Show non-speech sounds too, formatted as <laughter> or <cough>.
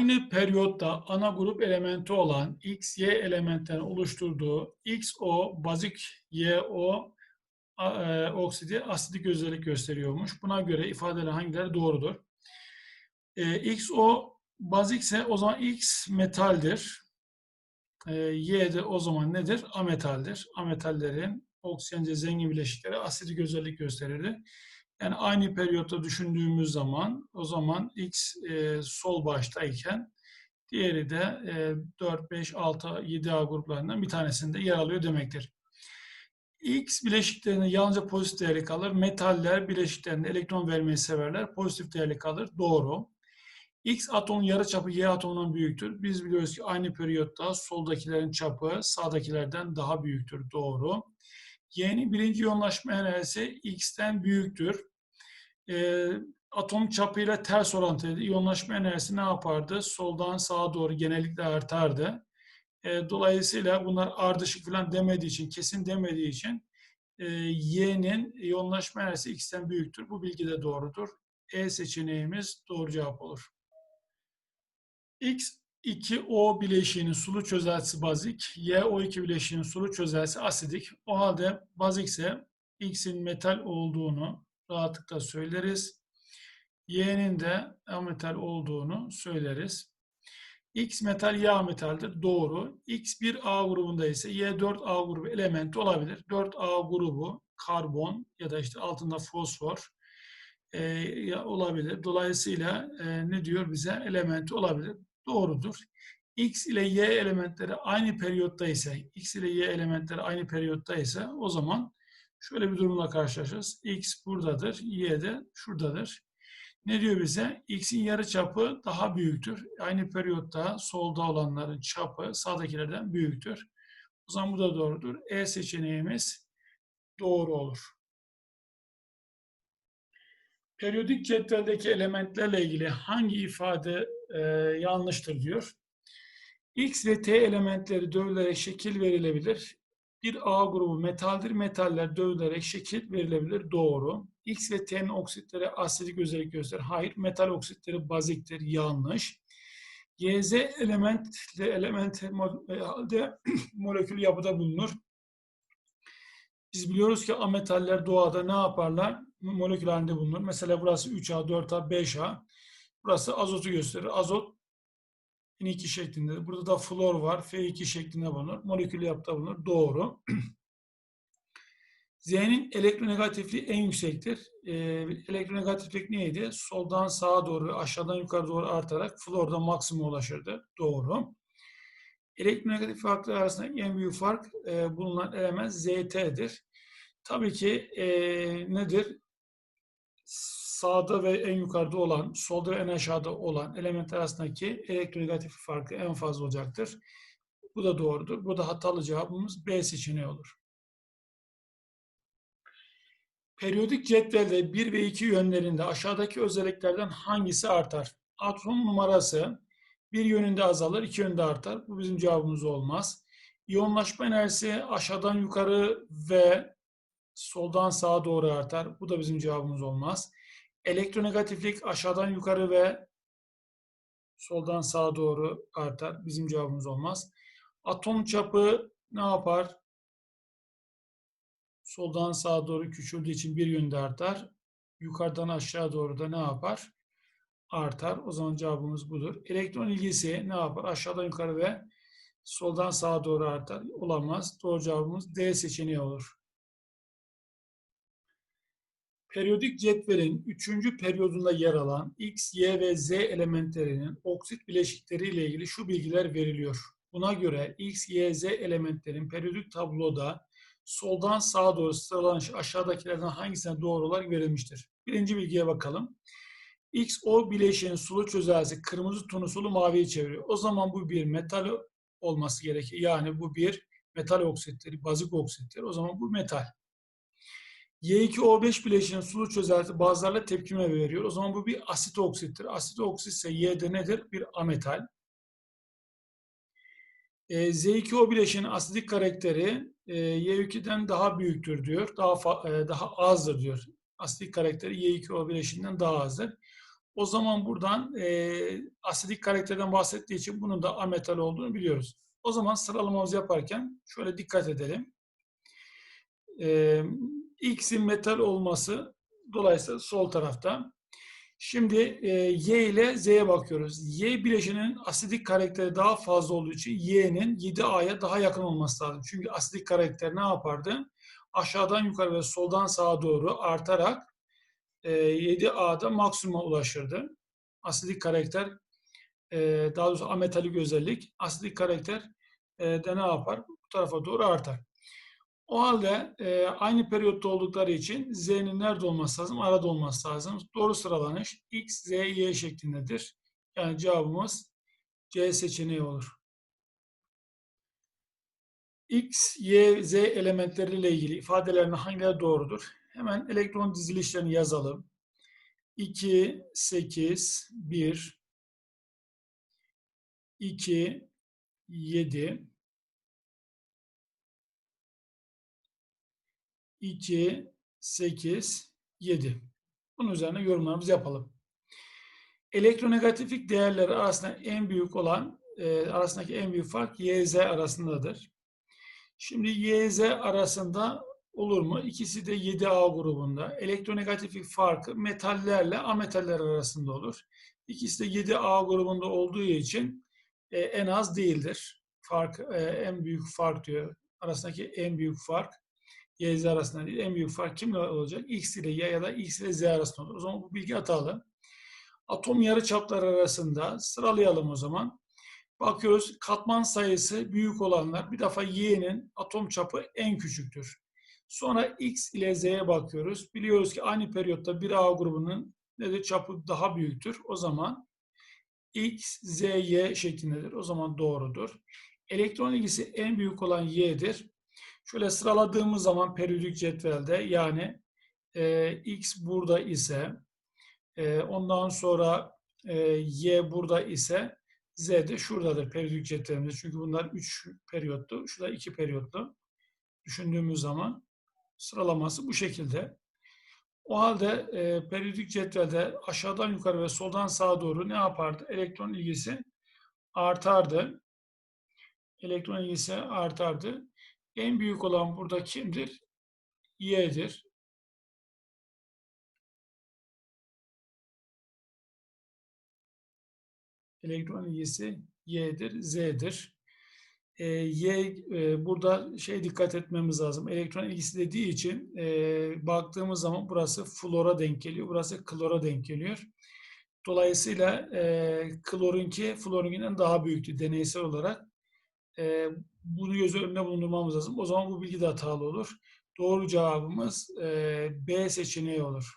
aynı periyotta ana grup elementi olan X, Y elementlerin oluşturduğu XO, bazik YO e, oksidi asidik özellik gösteriyormuş. Buna göre ifadeler hangileri doğrudur? E, XO bazikse o zaman X metaldir. E, Y de o zaman nedir? Ametaldir. Ametallerin oksijence zengin bileşikleri asidik özellik gösterirdi. Yani aynı periyotta düşündüğümüz zaman o zaman X e, sol baştayken diğeri de e, 4, 5, 6, 7A gruplarından bir tanesinde yer alıyor demektir. X bileşiklerinde yalnızca pozitif değerli kalır. Metaller bileşiklerinde elektron vermeyi severler. Pozitif değerli kalır. Doğru. X atomun yarı çapı Y atomundan büyüktür. Biz biliyoruz ki aynı periyotta soldakilerin çapı sağdakilerden daha büyüktür. Doğru. Y'nin birinci yoğunlaşma enerjisi X'ten büyüktür. Ee, atom çapıyla ters orantılıydı. İyonlaşma enerjisi ne yapardı? Soldan sağa doğru genellikle artardı. Ee, dolayısıyla bunlar ardışık falan demediği için, kesin demediği için e, Y'nin iyonlaşma enerjisi X'ten büyüktür. Bu bilgi de doğrudur. E seçeneğimiz doğru cevap olur. X2O bileşiğinin sulu çözeltisi bazik, YO2 bileşiğinin sulu çözeltisi asidik. O halde bazikse X'in metal olduğunu rahatlıkla söyleriz. Y'nin de ametal olduğunu söyleriz. X metal Y metaldir. Doğru. X bir A grubunda ise Y 4A grubu elementi olabilir. 4A grubu karbon ya da işte altında fosfor e, olabilir. Dolayısıyla e, ne diyor bize? Elementi olabilir. Doğrudur. X ile Y elementleri aynı periyotta ise, X ile Y elementleri aynı periyotta ise o zaman şöyle bir durumla karşılaşırız. X buradadır, Y de şuradadır. Ne diyor bize? X'in yarı çapı daha büyüktür. Aynı periyotta solda olanların çapı sağdakilerden büyüktür. O zaman bu da doğrudur. E seçeneğimiz doğru olur. Periyodik cetveldeki elementlerle ilgili hangi ifade e, yanlıştır diyor. X ve T elementleri dövülerek şekil verilebilir. Bir A grubu metaldir. Metaller dövülerek şekil verilebilir. Doğru. X ve T'nin oksitleri asidik özellik gösterir. Hayır. Metal oksitleri baziktir. Yanlış. YZ elementle element halde <clears throat> molekül yapıda bulunur. Biz biliyoruz ki ametaller doğada ne yaparlar? Molekül halinde bulunur. Mesela burası 3A, 4A, 5A. Burası azotu gösterir. Azot N2 şeklinde. Burada da flor var. F2 şeklinde bulunur. Molekül yapıda bulunur. Doğru. <clears throat> Z'nin elektronegatifliği en yüksektir. Ee, elektronegatiflik neydi? Soldan sağa doğru, aşağıdan yukarı doğru artarak florda maksimum ulaşırdı. Doğru. Elektronegatif farklar arasında en büyük fark e, bulunan element ZT'dir. Tabii ki e, nedir? Sağda ve en yukarıda olan, solda ve en aşağıda olan elementler arasındaki elektronegatif farkı en fazla olacaktır. Bu da doğrudur. Bu da hatalı cevabımız B seçeneği olur. Periyodik cetvelde 1 ve 2 yönlerinde aşağıdaki özelliklerden hangisi artar? Atom numarası bir yönünde azalır, iki yönde artar. Bu bizim cevabımız olmaz. İyonlaşma enerjisi aşağıdan yukarı ve soldan sağa doğru artar. Bu da bizim cevabımız olmaz. Elektronegatiflik aşağıdan yukarı ve soldan sağa doğru artar. Bizim cevabımız olmaz. Atom çapı ne yapar? Soldan sağa doğru küçüldüğü için bir yönde artar. Yukarıdan aşağı doğru da ne yapar? Artar. O zaman cevabımız budur. Elektron ilgisi ne yapar? Aşağıdan yukarı ve soldan sağa doğru artar. Olamaz. Doğru cevabımız D seçeneği olur. Periyodik cetvelin 3. periyodunda yer alan X, Y ve Z elementlerinin oksit bileşikleri ile ilgili şu bilgiler veriliyor. Buna göre X, Y, Z elementlerin periyodik tabloda soldan sağa doğru sıralanış aşağıdakilerden hangisine doğru olarak verilmiştir? Birinci bilgiye bakalım. XO bileşiğin sulu çözeltisi kırmızı tonusulu maviye çeviriyor. O zaman bu bir metal olması gerekiyor. Yani bu bir metal oksittir, bazik oksittir. O zaman bu metal. Y2O5 bileşiğinin sulu çözelti bazılarla tepkime veriyor. O zaman bu bir asit oksittir. Asit oksit ise Y'de nedir? Bir ametal. E, Z2O bileşiğinin asidik karakteri e, Y2'den daha büyüktür diyor. Daha e, daha azdır diyor. Asidik karakteri Y2O bileşiğinden daha azdır. O zaman buradan e, asidik karakterden bahsettiği için bunun da ametal olduğunu biliyoruz. O zaman sıralamamızı yaparken şöyle dikkat edelim. E, X'in metal olması dolayısıyla sol tarafta. Şimdi e, Y ile Z'ye bakıyoruz. Y bileşinin asidik karakteri daha fazla olduğu için Y'nin 7A'ya daha yakın olması lazım. Çünkü asidik karakter ne yapardı? Aşağıdan yukarı ve soldan sağa doğru artarak e, 7A'da maksimuma ulaşırdı. Asidik karakter, e, daha doğrusu ametalik özellik, asidik karakter e, de ne yapar? Bu tarafa doğru artar. O halde e, aynı periyotta oldukları için Z'nin nerede olması lazım? Arada olması lazım. Doğru sıralanış X, Z, Y şeklindedir. Yani cevabımız C seçeneği olur. X, Y, Z elementleriyle ilgili ifadelerin hangileri doğrudur? Hemen elektron dizilişlerini yazalım. 2, 8, 1, 2, 7, 2, 8, 7. Bunun üzerine yorumlarımızı yapalım. Elektronegatiflik değerleri arasında en büyük olan, e, arasındaki en büyük fark YZ arasındadır. Şimdi YZ arasında olur mu? İkisi de 7A grubunda. Elektronegatiflik farkı metallerle ametaller arasında olur. İkisi de 7A grubunda olduğu için e, en az değildir. Fark e, en büyük fark diyor. Arasındaki en büyük fark Y, Z arasında değil. En büyük fark kimle olacak? X ile Y ya da X ile Z arasında olur. O zaman bu bilgi hatalı. Atom yarıçapları arasında sıralayalım o zaman. Bakıyoruz katman sayısı büyük olanlar bir defa Y'nin atom çapı en küçüktür. Sonra X ile Z'ye bakıyoruz. Biliyoruz ki aynı periyotta bir A grubunun ne de çapı daha büyüktür. O zaman X, Z, Y şeklindedir. O zaman doğrudur. Elektron ilgisi en büyük olan Y'dir. Şöyle sıraladığımız zaman periyodik cetvelde yani e, X burada ise e, ondan sonra e, Y burada ise Z de şuradadır periyodik cetvelimizde. Çünkü bunlar 3 periyotlu, şu da 2 periyotlu. Düşündüğümüz zaman sıralaması bu şekilde. O halde e, periyodik cetvelde aşağıdan yukarı ve soldan sağa doğru ne yapardı? Elektron ilgisi artardı. Elektron ilgisi artardı. En büyük olan burada kimdir? Y'dir. Elektron ilgisi Y'dir, Z'dir. E, y e, burada şey dikkat etmemiz lazım. Elektron ilgisi dediği için e, baktığımız zaman burası flora denk geliyor. Burası klora denk geliyor. Dolayısıyla e, klorinki florinkinden daha büyüktü deneysel olarak. E, bunu göz önünde bulundurmamız lazım. O zaman bu bilgi de hatalı olur. Doğru cevabımız e, B seçeneği olur.